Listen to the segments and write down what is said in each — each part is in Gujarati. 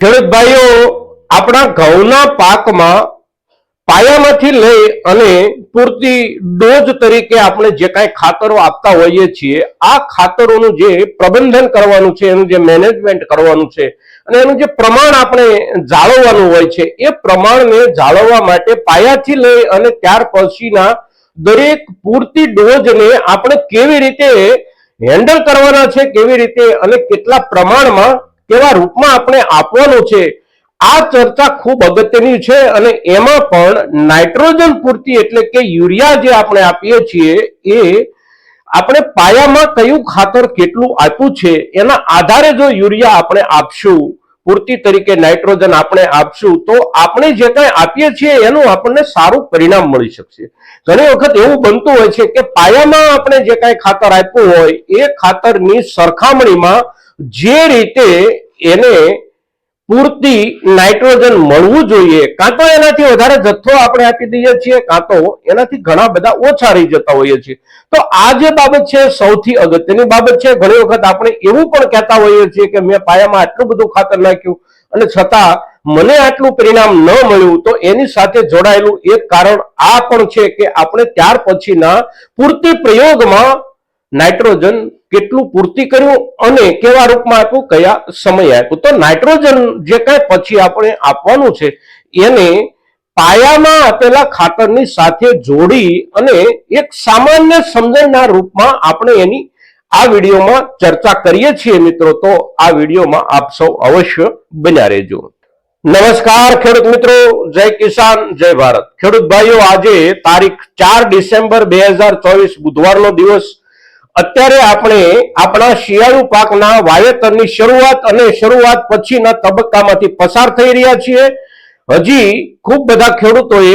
ખેડૂત ભાઈઓ આપણા ઘઉંના પાકમાં પાયામાંથી લઈ અને પૂરતી ડોઝ તરીકે આપણે જે કાંઈ ખાતરો આપતા હોઈએ છીએ, આ ખાતરોનું જે પ્રબંધન કરવાનું છે, એનું જે મેનેજમેન્ટ કરવાનું છે અને એનું જે પ્રમાણ આપણે જાળવવાનું હોય છે, એ પ્રમાણને જાળવવા માટે પાયાથી લઈ અને ત્યાર પછીના દરેક પૂરતી ડોઝને આપણે કેવી રીતે હેન્ડલ કરવાના છે, કેવી રીતે અને કેટલા પ્રમાણમાં કેવા રૂપમાં આપણે આપવાનું છે? આ ચર્ચા ખૂબ અગત્યની છે અને એમાં પણ નાઇટ્રોજન પૂરતી એટલે કે યુરિયા જે આપણે આપીએ છીએ એ આપણે પાયામાં કયું ખાતર કેટલું આપ્યું છે એના આધારે જો યુરિયા આપણે આપશું, પૂરતી તરીકે નાઇટ્રોજન આપણે આપશું, તો આપણે જે કાંઈ આપીએ છીએ એનું આપણને સારું પરિણામ મળી શકશે. ઘણી વખત એવું બનતું હોય છે કે પાયામાં આપણે જે કાંઈ ખાતર આપ્યું હોય, એ ખાતરની સરખામણીમાં જે રીતે એને પૂરતી નાઇટ્રોજન મળવું જોઈએ, કાં તો એનાથી વધારે જથ્થો આપણે આપી દઈએ છીએ, કાં તો એનાથી ઘણા બધા ઓછા રહી જતા હોઈએ છીએ. તો આ જે બાબત છે સૌથી અગત્યની બાબત છે. ઘણી વખત આપણે એવું પણ કહેતા હોઈએ છીએ કે મેં પાયામાં આટલું બધું ખાતર નાખ્યું અને છતાં મને આટલું પરિણામ ન મળ્યું, તો એની સાથે જોડાયેલું એક કારણ આ પણ છે કે આપણે ત્યાર પછીના પૂરતી પ્રયોગમાં નાઇટ્રોજન કેટલું પૂર્તિ કર્યું અને કેવા રૂપમાં આપ્યું? કયા સમય આપ્યું? તો નાઇટ્રોજન જે કાંઈ પછી આપણે આપવાનું છે, એને પાયામાં આપેલા ખાતરની સાથે જોડી અને એક સામાન્ય સમજણના રૂપમાં આપણે એની આ વિડીયોમાં ચર્ચા કરીએ છીએ મિત્રો. તો આ વિડીયોમાં આપ સૌ અવશ્ય બન્યા રહેજો. નમસ્કાર ખેડૂત મિત્રો. જય કિસાન, જય ભારત. ખેડૂત ભાઈઓ, આજે તારીખ ચાર ડિસેમ્બર બે હજાર ચોવીસ, બુધવારનો દિવસ અત્યારે આપણે આપણા શિયાળુ પાકના વાવેતરની શરૂઆત અને શરૂઆત પછીના તબક્કામાંથી પસાર થઈ રહ્યા છીએ. હજી ખૂબ બધા ખેડૂતોએ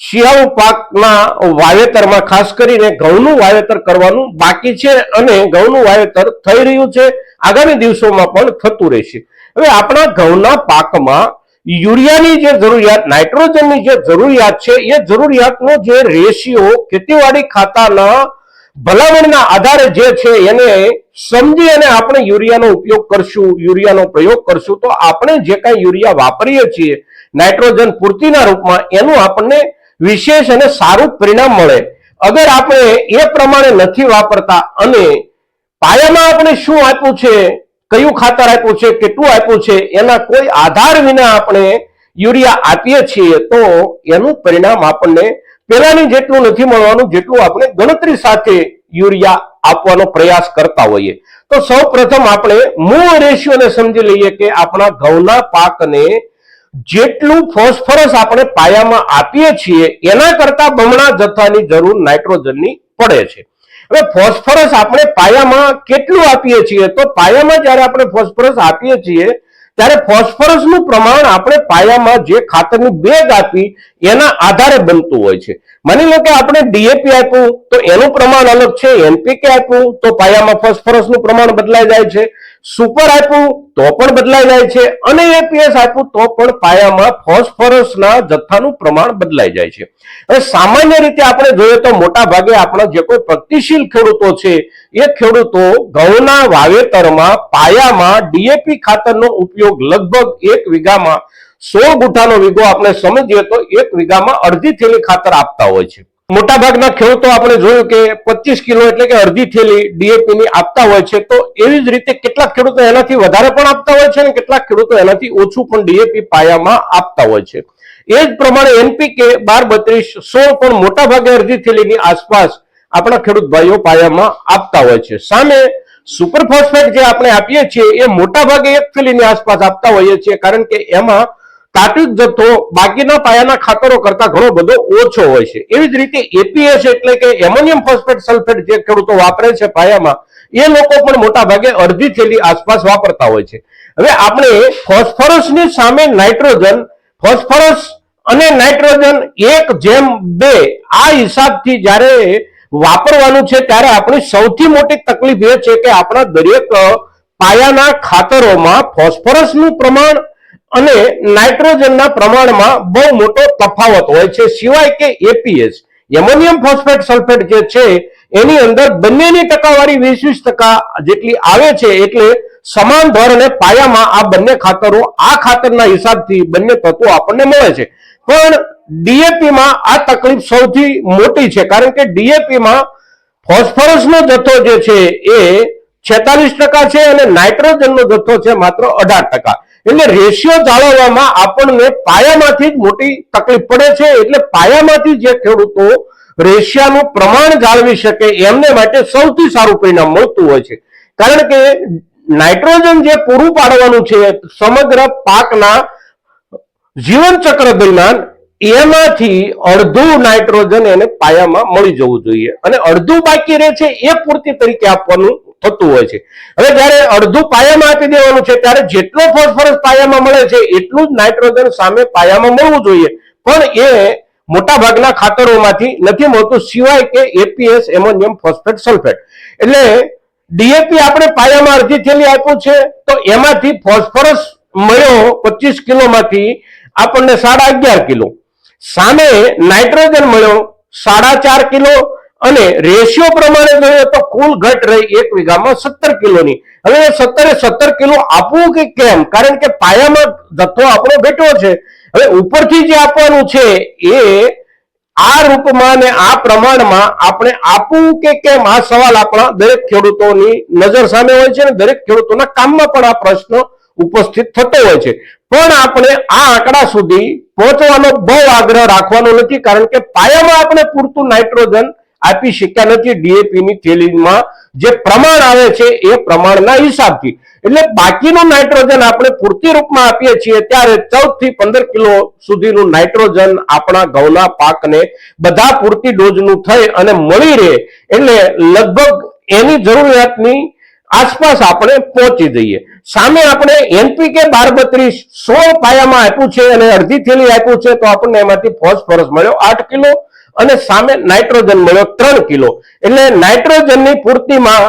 શિયાળુ પાકના વાવેતરમાં, ખાસ કરીને ઘઉંનું વાવેતર કરવાનું બાકી છે અને ઘઉંનું વાવેતર થઈ રહ્યું છે. આગામી દિવસોમાં પણ થતું રહેશે. હવે આપણા ઘઉંના પાકમાં યુરિયાની જે જરૂરિયાત, નાઇટ્રોજનની જે જરૂરિયાત છે, એ જરૂરિયાતનો જે રેશિયો ખેતીવાડી ખાતાના ભલામણના આધારે જે છે એને સમજી અને આપણે યુરિયાનો ઉપયોગ કરશું, યુરિયાનો પ્રયોગ કરશું, તો આપણે જે કાંઈ યુરિયા વાપરીએ છીએ, નાઇટ્રોજન પૂર્તિના રૂપમાં, એનું આપણને વિશેષ અને સારું પરિણામ મળે. અગર આપણે એ પ્રમાણે નથી વાપરતા અને પાયામાં આપણે શું આપ્યું છે, કયું ખાતર આપ્યું છે, કેટલું આપ્યું છે, એના કોઈ આધાર વિના આપણે યુરિયા આપીએ છીએ, તો એનું પરિણામ આપણને પેલાની જેટલું નથી મળવાનું, જેટલું આપણે ગણતરી સાથે યુરિયા આપવાનો પ્રયાસ કરતા હોઈએ. તો સૌ પ્રથમ આપણે મૂળ રેશિયોને સમજી લઈએ કે આપણા ઘઉંના પાકને જેટલું ફોસ્ફરસ આપણે પાયામાં આપીએ છીએ, એના કરતા બમણા જથ્થાની જરૂર નાઇટ્રોજનની પડે છે. હવે ફોસ્ફરસ આપણે પાયામાં કેટલું આપીએ છીએ? તો પાયામાં જ્યારે આપણે ફોસ્ફરસ આપીએ છીએ ત્યારે ફોસ્ફરસનું પ્રમાણ આપણે પાયામાં જે ખાતરની બેગ આપી, એના આધારે બનતું હોય છે. માની લો કે આપણે ડીએપી આપ્યું, તો એનું પ્રમાણ અલગ છે, એનપીકે આપ્યું, તો પાયામાં ફોસ્ફરસનું પ્રમાણ બદલાઈ જાય છે. સુપર આપ્યું તો પણ બદલાઈ જાય છે અને એપીએસ આપ્યું તો પણ પાયામાં ફોસ્ફરસના જથ્થાનું પ્રમાણ બદલાઈ જાય છે. હવે સામાન્ય રીતે આપણે જોઈએ તો મોટા ભાગે આપણા જે કોઈ પ્રગતિશીલ ખેડૂતો છે, એ ખેડૂતો ઘઉંના વાવેતરમાં પાયામાં ડીએપી ખાતરનો ઉપયોગ લગભગ એક વીઘામાં સોળ ગુઠાનો વીઘો, આપણે સમજીએ તો એક વીઘામાં અડધી થેલી ખાતર આપતા હોય છે. મોટા ભાગના ખેડૂતો આપણે જોયું કે પચીસ કિલો એટલે કે અડધી થેલી ડીએપી ની આપતા હોય છે, તો એવી જ રીતે કેટલાક ખેડૂતો એનાથી વધારે પણ આપતા હોય છે અને કેટલાક ખેડૂતો એનાથી ઓછું પણ ડીએપી પાયામાં આપતા હોય છે. એ જ પ્રમાણે એનપીકે બાર બત્રીસ સોળ પણ મોટા ભાગે અડધી થેલીની આસપાસ આપણા ખેડૂત ભાઈઓ પાયામાં આપતા હોય છે. સામે સુપરફોસ્ફેટ જે આપણે આપીએ છીએ, એ મોટા ભાગે એક થેલીની આસપાસ આપતા હોઈએ છીએ, કારણ કે એમાં તાત્વિક જથ્થો બાકીના પાયાના ખાતરો કરતા ઘણો બધો ઓછો હોય છે. એવી જ રીતે એપીએસ એટલે કે એમોનિયમ ફોસ્ફેટ સલ્ફેટ જે ખેડૂતો વાપરે છે પાયામાં, એ લોકો પણ મોટા ભાગે અડધી થેલી આસપાસ વાપરતા હોય છે. હવે આપણે ફોસ્ફરસની સામે નાઇટ્રોજન, ફોસ્ફરસ અને નાઇટ્રોજન એક જેમ બે, આ હિસાબથી જ્યારે વાપરવાનું છે ત્યારે આપણી સૌથી મોટી તકલીફ એ છે કે આપણા દરેક પાયાના ખાતરોમાં ફોસ્ફરસનું પ્રમાણ અને નાઇટ્રોજનના પ્રમાણમાં બહુ મોટો તફાવત હોય છે. સિવાય કે એપીએસ એમોનિયમ ફોસ્ફેટ સલ્ફેટ જે છે, એની અંદર બંનેની ટકાવારી વીસ વીસ ટકા જેટલી આવે છે એટલે સમાન ધોરણે પાયામાં આ બંને ખાતરો, આ ખાતરના હિસાબથી બંને તત્વો આપણને મળે છે. પણ ડીએપીમાં આ તકલીફ સૌથી મોટી છે, કારણ કે ડીએપીમાં ફોસ્ફરસનો જથ્થો જે છે એ છેતાલીસ ટકા છે અને નાઇટ્રોજનનો જથ્થો છે માત્ર અઢાર ટકા. એટલે રેશિયો જાળવવામાં આપણને પાયામાંથી જ મોટી તકલીફ પડે છે. એટલે પાયામાંથી જે ખેડૂતો રેશિયાનું પ્રમાણ જાળવી શકે એમને માટે સૌથી સારું પરિણામ મળતું હોય છે. કારણ કે નાઇટ્રોજન જે પૂરું પાડવાનું છે સમગ્ર પાકના જીવનચક્ર દરમિયાન એમાંથી અડધું નાઇટ્રોજન એને પાયામાં મળી જવું જોઈએ. અને અડધું બાકી રહે છે એ પૂર્તિ તરીકે આપવાનું થતું હોય છે. હવે જ્યારે અડધું પાયામાં આપી દેવાનું છે, ત્યારે જેટલો ફોસ્ફરસ પાયામાં મળે છે, એટલું જ નાઇટ્રોજન સામે પાયામાં મળવું જોઈએ. પણ એ મોટા ભાગના ખાતરોમાંથી નથી મળતું, સિવાય કે એપીએસ એમોનિયમ ફોસ્ફેટ સલ્ફેટ. એટલે ડીએપી આપણે પાયામાં અડધી થેલી આપ્યું છે, તો એમાંથી ફોસ્ફરસ મળ્યો પચીસ કિલોમાંથી આપણને સાડા અગિયાર કિલો. સામે નાઇટ્રોજન મળ્યો સાડા ચાર કિલો અને રેશિયો પ્રમાણે જોઈએ તો કુલ ઘટ રહી એક વીઘામાં સત્તર કિલોની. હવે સત્તરે સત્તર કિલો આપવું કે કેમ? કારણ કે પાયામાં જથ્થો આપણો બેઠો છે. હવે ઉપરથી જે આપવાનું છે એ આ રૂપમાં અને આ પ્રમાણમાં આપણે આપવું કે કેમ? આ સવાલ આપણા દરેક ખેડૂતોની નજર સામે હોય છે અને દરેક ખેડૂતોના કામમાં પણ આ પ્રશ્ન ઉપસ્થિત થતો હોય છે. પણ આપણે આ આંકડા સુધી પહોંચવાનો બહુ આગ્રહ રાખવાનો નથી, કારણ કે પાયામાં આપણે પૂરતું નાઇટ્રોજન આપી શક્યા નથી ડીએપીની થેલીમાં. જે પ્રમાણ આવે છે એ પ્રમાણના હિસાબથી. એટલે બાકીનું નાઇટ્રોજન આપણે પૂરતી રૂપમાં આપીએ છીએ ત્યારે ચૌદથી પંદર કિલો સુધીનું નાઇટ્રોજન આપણા ઘઉંના પાકને બધા પૂરતી ડોઝનું થઈ અને મળી રહે એટલે લગભગ એની જરૂરિયાતની આસપાસ આપણે પહોંચી જઈએ. સામે આપણે એનપીકે બાર બત્રીસ સોળ પાયામાં આપ્યું છે અને અડધી થેલી આપ્યું છે તો આપણને એમાંથી ફોસ્ફરસ મળ્યો આઠ કિલો અને સામે નાઇટ્રોજન મળ્યો ત્રણ કિલો. એટલે નાઇટ્રોજનની પૂર્તિમાં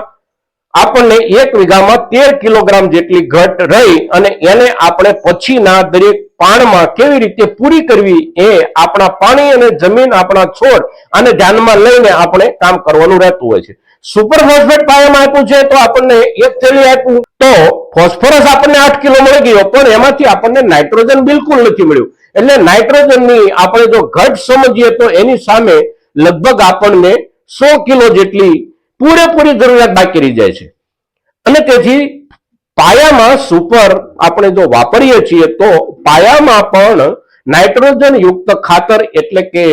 આપણને એક વીઘામાં તેર કિલોગ્રામ જેટલી ઘટ રહી અને એને આપણે પછીના દરેક પાણમાં કેવી રીતે પૂરી કરવી એ આપણા પાણી અને જમીન, આપણા છોડ અને ધ્યાનમાં લઈને આપણે કામ કરવાનું રહેતું હોય છે. સુપરફોસ્ફેટ પાયામાં આપ્યું છે તો આપણને એક થેલી આપ્યું. તો ફોસ્ફરસ આપણને આઠ કિલો મળી ગયો, પણ એમાંથી આપણને નાઇટ્રોજન બિલકુલ નથી મળ્યું. એટલે નાઇટ્રોજનની આપણે જો ઘટ સમજીએ તો એની સામે લગભગ આપણને સો કિલો જેટલી પૂરેપૂરી જરૂરિયાત બાકી રહી જાય છે. અને તેથી પાયામાં સુપર આપણે જો વાપરીએ છીએ તો પાયામાં પણ નાઇટ્રોજન યુક્ત ખાતર એટલે કે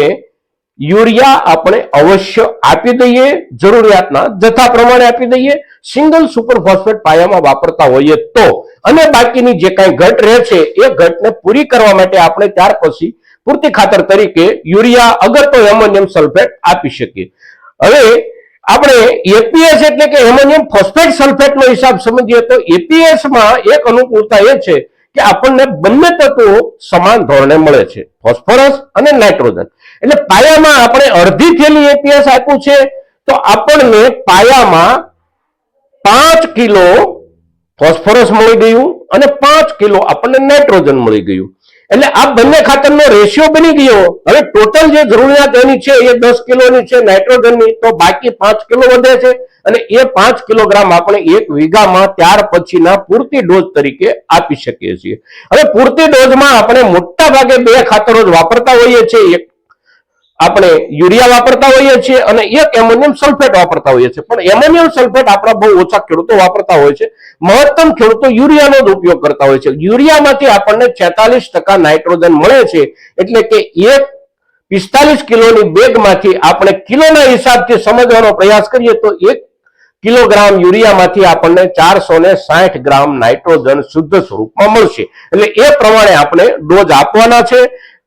યુરિયા આપણે અવશ્ય આપી દઈએ, જરૂરિયાતના જથ્થા પ્રમાણે આપી દઈએ, સિંગલ સુપર ફોસ્ફેટ પાયામાં વાપરતા હોઈએ તો. અને બાકીની જે કાંઈ ઘટ રહે છે એ ઘટને પૂરી કરવા માટે આપણે ત્યાર પછી પૂરતી ખાતર તરીકે યુરિયા અગર તો એમોનિયમ સલ્ફેટ આપી શકીએ. હવે આપણે એપીએસ એટલે કે એમોનિયમ ફોસ્ફેટ સલ્ફેટનો હિસાબ સમજીએ તો એપીએસમાં એક અનુકૂળતા એ છે કે આપણને બંને તત્વો સમાન ધોરણે મળે છે ફોસ્ફરસ અને નાઇટ્રોજન એટલે પાયામાં આપણે અડધી થેલી એપીએસ આપ્યું છે, તો આપણને પાયામાં પાંચ કિલો ફોસ્ફરસ મળી ગયું અને પાંચ કિલો આપણને નાઇટ્રોજન મળી ગયું. એટલે આ બંને ખાતરનો રેશિયો બની ગયો. હવે ટોટલ જે જરૂરિયાત એની છે, એ દસ કિલોની છે, નાઇટ્રોજનની. તો બાકી પાંચ કિલો વધે છે અને એ પાંચ કિલોગ્રામ આપણે એક વીઘામાં ત્યાર પછીના પૂરતી ડોઝ તરીકે આપી શકીએ છીએ. હવે પૂરતી ડોઝમાં આપણે મોટા ભાગે બે ખાતરો જ વાપરતા હોઈએ છીએ. એક આપણે યુરિયા વાપરતા હોઈએ છીએ અને એક એમોનિયમ સલ્ફેટ વાપરતા હોઈએ છીએ. પણ એમોનિયમ સલ્ફેટ આપણા બહુ ઓછા ખેડૂતો વાપરતા હોય છે. મહત્તમ ખેડૂતો યુરિયાનો જ ઉપયોગ કરતા હોય છે. યુરિયામાંથી આપણને છેતાલીસ ટકા નાઇટ્રોજન મળે છે. એટલે કે એક પિસ્તાલીસ કિલોની બેગમાંથી આપણે કિલોના હિસાબથી સમજવાનો પ્રયાસ કરીએ તો એક કિલોગ્રામ યુરિયામાંથી આપણને ચારસો ને સાઠ ગ્રામ નાઇટ્રોજન શુદ્ધ સ્વરૂપમાં મળશે. એટલે એ પ્રમાણે આપણે ડોઝ આપવાના છે.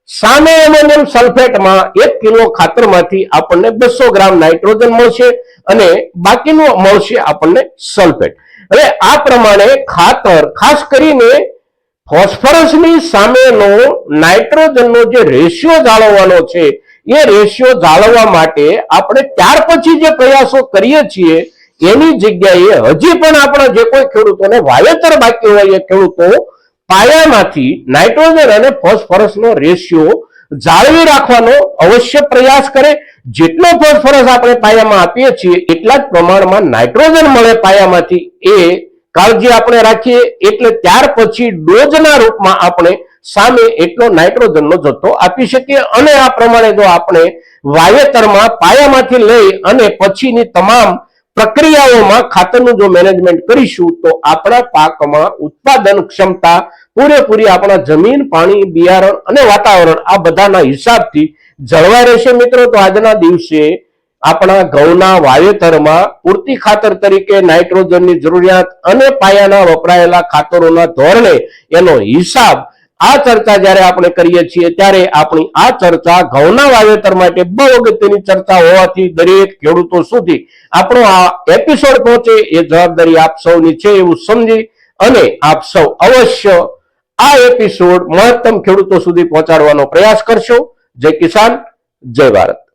સામે એમોનિયમ સલ્ફેટમાં એક કિલો ખાતરમાંથી આપણને બસો ગ્રામ નાઇટ્રોજન મળશે અને બાકીનું મળશે આપણને સલ્ફેટ. હવે આ પ્રમાણે ખાતર, ખાસ કરીને ફોસ્ફરસની સામેનો નાઇટ્રોજનનો જે રેશિયો જાળવવાનો છે, એ રેશિયો જાળવવા માટે આપણે ત્યાર પછી જે પ્રયાસો કરીએ છીએ, એની જગ્યાએ હજી પણ આપણા જે કોઈ ખેડૂતોને વાવેતર બાકી હોય એ ખેડૂતો પાયામાંથી નાઇટ્રોજન અને ફોસ્ફરસનો રેશિયો જાળવી રાખવાનો અવશ્ય પ્રયાસ કરે. જેટલો ફોસ્ફરસ આપણે પાયામાં આપીએ છીએ, એટલા જ પ્રમાણમાં નાઇટ્રોજન મળે પાયામાંથી. એ કાળજી આપણે રાખીએ, એટલે ત્યાર પછી ડોઝના રૂપમાં આપણે સામે એટલો નાઇટ્રોજનનો જથ્થો આપી શકીએ. અને આ પ્રમાણે જો આપણે વાવેતરમાં પાયામાંથી લઈ અને પછીની તમામ પ્રક્રિયાઓમાં ખાતરનું જો મેનેજમેન્ટ કરીશું તો આપણા પાકમાં ઉત્પાદન ક્ષમતા, પૂરેપૂરી આપણા જમીન, પાણી, બિયારણ અને વાતાવરણ આ બધાના હિસાબથી જળવાઈ રહેશે મિત્રો. તો આજના દિવસે આપણા ઘઉંના વાવેતરમાં પૂરતી ખાતર તરીકે નાઇટ્રોજનની જરૂરિયાત અને પાયાના વપરાયેલા ખાતરોના ધોરણે એનો હિસાબ આ ચર્ચા જ્યારે આપણે કરીએ છીએ ત્યારે આપણી આ ચર્ચા ઘઉંના વાવેતર માટે બહુ અગત્યની ચર્ચા હોવાથી દરેક ખેડૂતો સુધી આપણો આ એપિસોડ પહોંચે એ જવાબદારી આપ સૌની છે એવું સમજી અને આપ સૌ અવશ્ય આ એપિસોડ મહત્તમ ખેડૂતો સુધી પહોંચાડવાનો પ્રયાસ કરશો. જય કિસાન, જય ભારત.